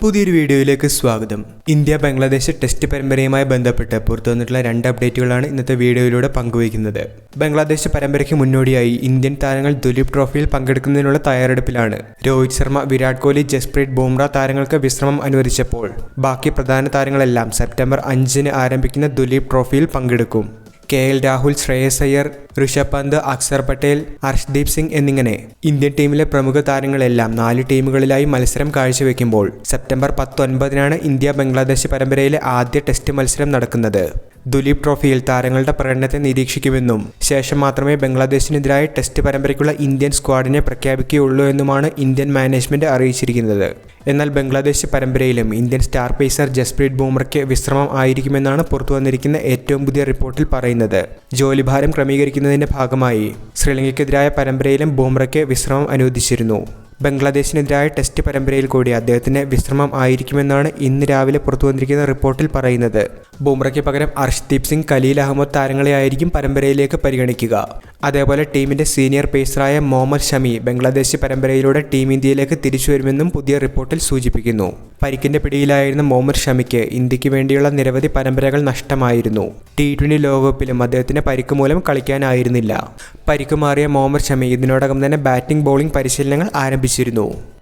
പുതിയൊരു വീഡിയോയിലേക്ക് സ്വാഗതം. ഇന്ത്യ ബംഗ്ലാദേശ് ടെസ്റ്റ് പരമ്പരയുമായി ബന്ധപ്പെട്ട് പുറത്തു വന്നിട്ടുള്ള രണ്ട് അപ്ഡേറ്റുകളാണ് ഇന്നത്തെ വീഡിയോയിലൂടെ പങ്കുവയ്ക്കുന്നത്. ബംഗ്ലാദേശ് പരമ്പരയ്ക്ക് മുന്നോടിയായി ഇന്ത്യൻ താരങ്ങൾ ദുലീപ് ട്രോഫിയിൽ പങ്കെടുക്കുന്നതിനുള്ള തയ്യാറെടുപ്പിലാണ്. രോഹിത് ശർമ്മ വിരാട് കോഹ്ലി ജസ്പ്രീത് ബുംറ താരങ്ങൾക്ക് വിശ്രമം അനുവദിച്ചപ്പോൾ. ബാക്കി പ്രധാന താരങ്ങളെല്ലാം സെപ്റ്റംബർ അഞ്ചിന് ആരംഭിക്കുന്ന ദുലീപ് ട്രോഫിയിൽ പങ്കെടുക്കും. കെ എൽ രാഹുൽ ശ്രേയസ് അയ്യർ ഋഷഭ് പന്ത് അക്സർ പട്ടേൽ ഹർഷ്ദീപ് സിംഗ് എന്നിങ്ങനെ ഇന്ത്യൻ ടീമിലെ പ്രമുഖ താരങ്ങളെല്ലാം നാല് ടീമുകളിലായി മത്സരം കാഴ്ചവെക്കുമ്പോൾ സെപ്റ്റംബർ പത്തൊൻപതിനാണ് ഇന്ത്യ ബംഗ്ലാദേശ് പരമ്പരയിലെ ആദ്യ ടെസ്റ്റ് മത്സരം നടക്കുന്നത്. ദുലീപ് ട്രോഫിയിൽ താരങ്ങളുടെ പ്രകടനത്തെ നിരീക്ഷിക്കുമെന്നും ശേഷം മാത്രമേ ബംഗ്ലാദേശിനെതിരായ ടെസ്റ്റ് പരമ്പരയ്ക്കുള്ള ഇന്ത്യൻ സ്ക്വാഡിനെ പ്രഖ്യാപിക്കുകയുള്ളൂ എന്നുമാണ് ഇന്ത്യൻ മാനേജ്മെന്റ് അറിയിച്ചിരിക്കുന്നത്. എന്നാൽ ബംഗ്ലാദേശ് പരമ്പരയിലും ഇന്ത്യൻ സ്റ്റാർ പേസർ ജസ്പ്രീത് ബൂമർക്ക് വിശ്രമം ആയിരിക്കുമെന്നാണ് പുറത്തുവന്നിരിക്കുന്ന ഏറ്റവും പുതിയ റിപ്പോർട്ടിൽ പറയുന്നത്. ജോലിഭാരം ക്രമീകരിക്കുന്നതിന്റെ ഭാഗമായി ശ്രീലങ്കയ്ക്കെതിരായ പരമ്പരയിലും ബൂമറയ്ക്ക് വിശ്രമം അനുവദിച്ചിരുന്നു. ബംഗ്ലാദേശിനെതിരായ ടെസ്റ്റ് പരമ്പരയിൽ കൂടി അദ്ദേഹത്തിന് വിശ്രമം ആയിരിക്കുമെന്നാണ് ഇന്ന് രാവിലെ പുറത്തുവന്നിരിക്കുന്ന റിപ്പോർട്ടിൽ പറയുന്നത്. ബുംറയ്ക്ക് പകരം അർഷ്ദീപ് സിംഗ് കലീൽ അഹമ്മദ് താരങ്ങളെയായിരിക്കും പരമ്പരയിലേക്ക് പരിഗണിക്കുക. അതേപോലെ ടീമിന്റെ സീനിയർ പേസറായ മുഹമ്മദ് ഷമി ബംഗ്ലാദേശ് പരമ്പരയിലൂടെ ടീം ഇന്ത്യയിലേക്ക് തിരിച്ചു വരുമെന്നും പുതിയ റിപ്പോർട്ടിൽ സൂചിപ്പിക്കുന്നു. പരിക്കിന്റെ പിടിയിലായിരുന്ന മുഹമ്മദ് ഷമിക്ക് ഇന്ത്യയ്ക്ക് വേണ്ടിയുള്ള നിരവധി പരമ്പരകൾ നഷ്ടമായിരുന്നു. ടി ട്വന്റി ലോകകപ്പിലും അദ്ദേഹത്തിന്റെ പരിക്ക് മൂലം കളിക്കാനായിരുന്നില്ല. പരിക്ക് മാറിയ മുഹമ്മദ് ഷമി ഇതിനോടകം തന്നെ ബാറ്റിംഗ് ബൗളിംഗ് പരിശീലനങ്ങൾ ആരംഭിച്ചിരുന്നു.